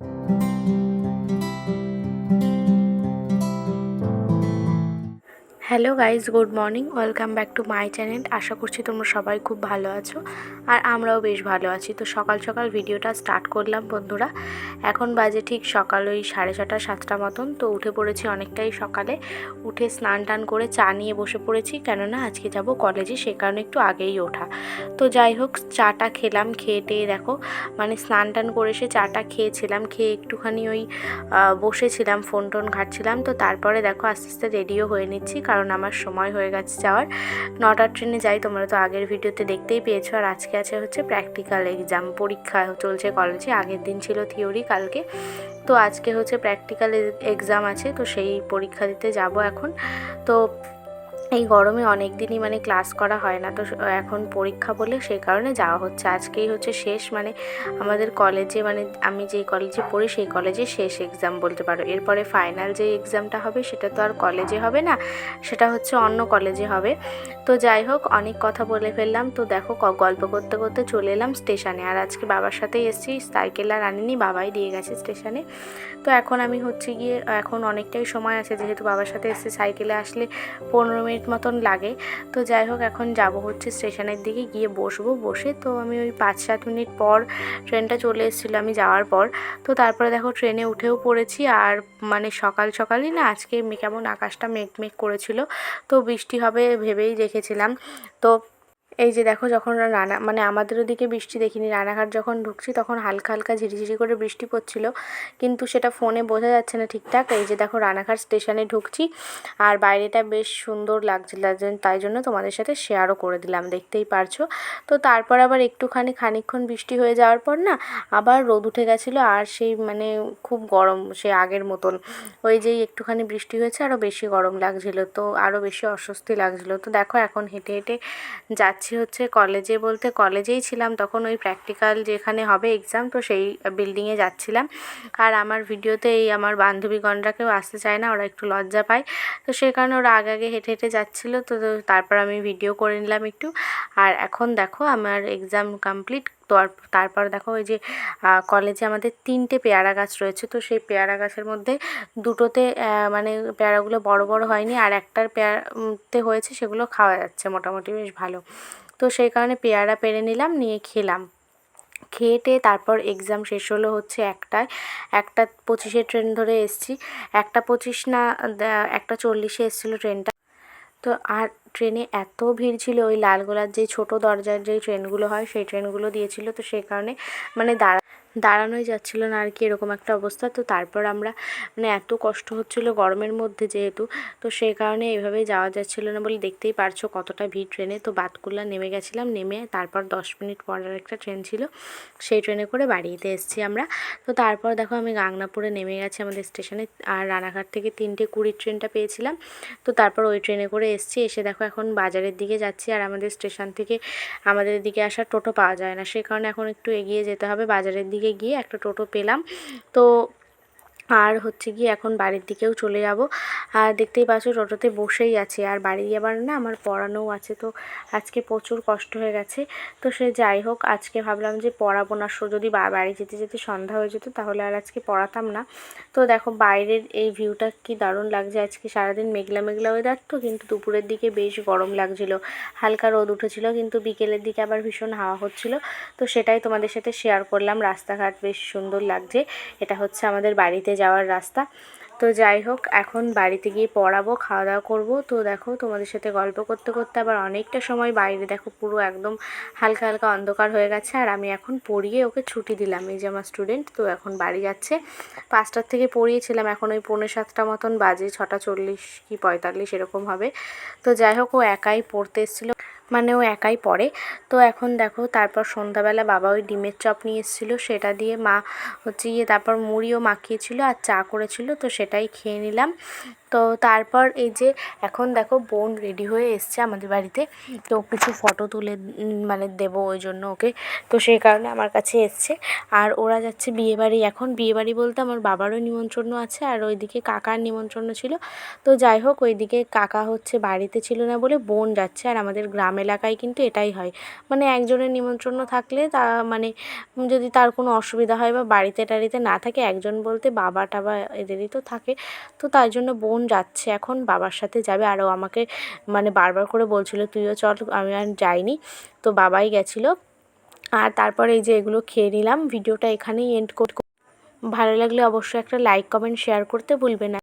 Thank you. Hello guys good morning, welcome back to my channel. আশা করছি তোমরা সবাই খুব ভালো আছো, আর আমরাও বেশ ভালো আছি। তো সকাল সকাল ভিডিওটা স্টার্ট করলাম বন্ধুরা। এখন বাজে ঠিক সকাল ওই সাড়ে ছটা, সাতটা মতন। তো উঠে পড়েছি অনেকটাই সকালে। উঠে স্নান টান করে চা নিয়ে বসে পড়েছি। কেননা আজকে যাব কলেজে, সে কারণে একটু আগেই ওঠা। তো যাই হোক, চাটা খেলাম, খেয়ে টেয়ে দেখো। মানে স্নান টান করে সে চাটা খেয়েছিলাম, খেয়ে একটুখানি ওই বসেছিলাম, ফোন টোন ঘাটছিলাম। তো তারপরে দেখো আস্তে আস্তে রেডিও হয়ে নিচ্ছি। কারণ আমার সময় হয়ে গেছে যাওয়ার। নটার ট্রেনে যাই, তোমরা তো আগের ভিডিওতে দেখতেই পেয়েছ। আর আজকে আছে হচ্ছে প্র্যাকটিক্যাল এক্সাম পরীক্ষা চলছে কলেজে আগের দিন ছিল থিওরি কালকে। তো আজকে হচ্ছে প্র্যাকটিক্যাল এক্সাম আছে, তো সেই পরীক্ষা দিতে যাব এখন। তো এই গরমে অনেক দিনই মানে ক্লাস করা হয় না। তো এখন পরীক্ষা বলে সেই কারণে যাওয়া হচ্ছে। আজকেই হচ্ছে শেষ মানে আমাদের কলেজে মানে আমি যেই কলেজে পড়ি সেই কলেজে শেষ এক্সাম বলতে পারো। এরপরে ফাইনাল যে এক্সামটা হবে সেটা তো আর কলেজে হবে না, সেটা হচ্ছে অন্য কলেজে হবে। তো যাই হোক, অনেক কথা বলে ফেললাম। তো দেখো গল্প করতে করতে চলে এলাম স্টেশনে আর আজকে বাবার সাথে এসেছি, সাইকেল আর আনিনি, বাবাই দিয়ে গেছে স্টেশনে তো এখন আমি হচ্ছে গিয়ে, এখন অনেকটাই সময় আছে যেহেতু বাবার সাথে এসে সাইকেলে আসলে পনেরো মিনিট মতন লাগে। তো যাই হোক, এখন যাব হচ্ছে স্টেশনের দিকে, গিয়ে বসবো। বসে তো আমি ওই পাঁচ সাত মিনিট পর ট্রেনটা চলে এসেছিল আমি যাওয়ার পর। তো তারপরে দেখো ট্রেনে উঠেও পড়েছি আর মানে সকাল সকালই না আজকে কেমন আকাশটা মেঘ মেঘ করেছিল। তো বৃষ্টি হবে ভেবেই রেখেছিলাম। তো এই যে দেখো যখন রানা মানে আমাদের ওদিকে বৃষ্টি দেখিনি, রানাঘাট যখন ঢুকছি তখন হালকা হালকা ঝিরিঝিরি করে বৃষ্টি পড়ছিল, কিন্তু সেটা ফোনে বোঝা যাচ্ছে না ঠিকঠাক। এই যে দেখো রানাঘাট স্টেশনে ঢুকছি, আর বাইরেটা বেশ সুন্দর লাগছিল তাই জন্য তোমাদের সাথে শেয়ারও করে দিলাম, দেখতেই পারছ। তো তারপর আবার একটুখানি খানিকক্ষণ বৃষ্টি হয়ে যাওয়ার পর না, আবার রোদ উঠে গেছিল, আর সেই মানে খুব গরম, সে আগের মতন। ওই যেই একটুখানি বৃষ্টি হয়েছে আরও বেশি গরম লাগছিল, তো আরও বেশি অস্বস্তি লাগছিল। তো দেখো এখন হেঁটে হেঁটে যাচ্ছি। হচ্ছে কলেজে বলতে কলেজেই ছিলাম, তখন ওই প্র্যাকটিক্যাল যেখানে হবে এক্সাম তো সেই বিল্ডিংয়ে যাচ্ছিলাম। আর আমার ভিডিওতে এই আমার বান্ধবীগণরা কেউ আসতে চায় না, ওরা একটু লজ্জা পায়। তো সেই কারণে ওরা আগে আগে হেঁটে হেঁটে যাচ্ছিল, তো তারপর আমি ভিডিও করে নিলাম একটু। আর এখন দেখো, আমার এক্সাম কমপ্লিট তো আর তারপর দেখো ওই যে কলেজে আমাদের তিনটে পেয়ারা গাছ রয়েছে, তো সেই পেয়ারা গাছের মধ্যে দুটোতে মানে পেয়ারাগুলো বড় বড় হয়নি আর একটার পেয়ারাতে হয়েছে সেগুলো খাওয়া যাচ্ছে মোটামুটি বেশ ভালো। তো সেই কারণে পেয়ারা পেরে নিলাম, নিয়ে খেলাম। খেয়ে তারপর এক্সাম শেষ হলো হচ্ছে একটায়। একটা পঁচিশে ট্রেন ধরে এসেছি। একটা পঁচিশ না একটা চল্লিশে এসেছিল ট্রেনটা তো আর ট্রেনে এত ভিড় ছিল ওই লালগোলার যে ছোট দরজার যে ট্রেনগুলো হয়, সেই ট্রেনগুলো দিয়েছিল। তো সেই কারণে মানে দাঁড়া দাঁড়ানোই যাচ্ছিল না আর কি, এরকম একটা অবস্থা। তো তারপর আমরা মানে এত কষ্ট হচ্ছিল গরমের মধ্যে যেহেতু, তো সেই কারণে এইভাবেই যাওয়া যাচ্ছিল না বলে দেখতেই পারছ কতটা ভিড় ট্রেনে। তো বাতকুল্লা নেমে গেছিলাম, নেমে তারপর দশ মিনিট পর একটা ট্রেন ছিল, সেই ট্রেনে করে বাড়িতে এসেছি আমরা। তো তারপর দেখো আমি গাংনাপুরে নেমে গেছি আমাদের স্টেশনে, আর রানাঘাট থেকে তিনটে কুড়ির ট্রেনটা পেয়েছিলাম। তো তারপর ওই ট্রেনে করে এসেছি, এসে দেখো এখন বাজারের দিকে যাচ্ছি, আর আমাদের স্টেশন থেকে আমাদের দিকে আসার টোটো পাওয়া যায় না সেই কারণে এখন একটু এগিয়ে যেতে হবে, বাজারের দিকে গিয়ে একটা টোটো পেলাম। তো আর হচ্ছে গিয়ে এখন বাড়ির দিকেও চলে যাব। আর দেখতেই পাচ্ছ টোটোতে বসেই আছে। আর বাড়ি যাবার না আমার পড়ানোও আছে, তো আজকে প্রচুর কষ্ট হয়ে গেছে। তো সে যাই হোক, আজকে ভাবলাম যে পড়াবো না। সো যদি বাড়ি যেতে যেতে সন্ধ্যা হয়ে যেত তাহলে আর আজকে পড়াতাম না। তো দেখো বাইরের এই ভিউটা কি দারুণ লাগছে। আজকে সারাদিন মেঘলা মেঘলা ওয়েদার তো, কিন্তু দুপুরের দিকে বেশ গরম লাগছিল। হালকা রোদ উঠেছিল, কিন্তু বিকেলের দিকে আবার ভীষণ হাওয়া হচ্ছিল। তো সেটাই তোমাদের সাথে শেয়ার করলাম। রাস্তাঘাট বেশ সুন্দর লাগছে। এটা হচ্ছে আমাদের বাড়িতে যাওয়ার রাস্তা। তো যাই হোক, এখন বাড়িতে গিয়ে পড়াবো খাওয়া দাওয়া করব। তো দেখো, তোমাদের সাথে গল্প করতে করতে আবার অনেকটা সময় বাইরে। দেখো, পুরো একদম হালকা হালকা অন্ধকার হয়ে গেছে। আর আমি এখন পড়িয়ে ওকে ছুটি দিলাম, এই যে আমার স্টুডেন্ট তো এখন বাড়ি যাচ্ছে। পাঁচটার থেকে পড়িয়েছিলাম, এখন ওই পৌনে সাতটা মতন বাজে, ছটা চল্লিশ কি পঁয়তাল্লিশ এরকম হবে। তো যাই হোক, ও একাই পড়তে এসেছিল মানে ও একাই পড়ে। তো এখন দেখো, তারপর সন্ধ্যাবেলা বাবা ওই ডিমের চপ নিয়ে এসেছিল, সেটা দিয়ে মা হচ্ছে গিয়ে তারপর মুড়িও মাখিয়েছিল আর চা করেছিল। তো সেটাই খেয়ে নিলাম। তো তারপর এই যে এখন দেখো বোন রেডি হয়ে এসছে আমাদের বাড়িতে। তো কিছু ফটো তুলে মানে দেবো ওই জন্য ওকে। তো সেই কারণে আমার কাছে এসছে। আর ওরা যাচ্ছে বিয়েবাড়ি এখন বিয়েবাড়ি বলতে আমার বাবারও নিমন্ত্রণ আছে আর ওইদিকে কাকার নিমন্ত্রণ ছিল। তো যাই হোক, ওইদিকে কাকা হচ্ছে বাড়িতে ছিল না বলে বোন যাচ্ছে। আর আমাদের গ্রাম এলাকায় কিন্তু এটাই হয়। মানে একজনের নিমন্ত্রণ থাকলে তা মানে যদি তার কোনো অসুবিধা হয় বা বাড়িতে টাড়িতে না থাকে, একজন বলতে বাবা টাবা এদেরই তো থাকে। তো তাই জন্য বোন যাচ্ছে এখন, বাবার সাথে যাবে। আরও আমাকে মানে বারবার করে বলছিল, তুইও চল, আমি আর যাইনি। তো বাবাই গেছিল। আর তারপরে এই যে এগুলো খেয়ে নিলাম। ভিডিওটা এখানেই এন্ড ভালো লাগলে অবশ্যই একটা লাইক কমেন্ট শেয়ার করতে ভুলবে না।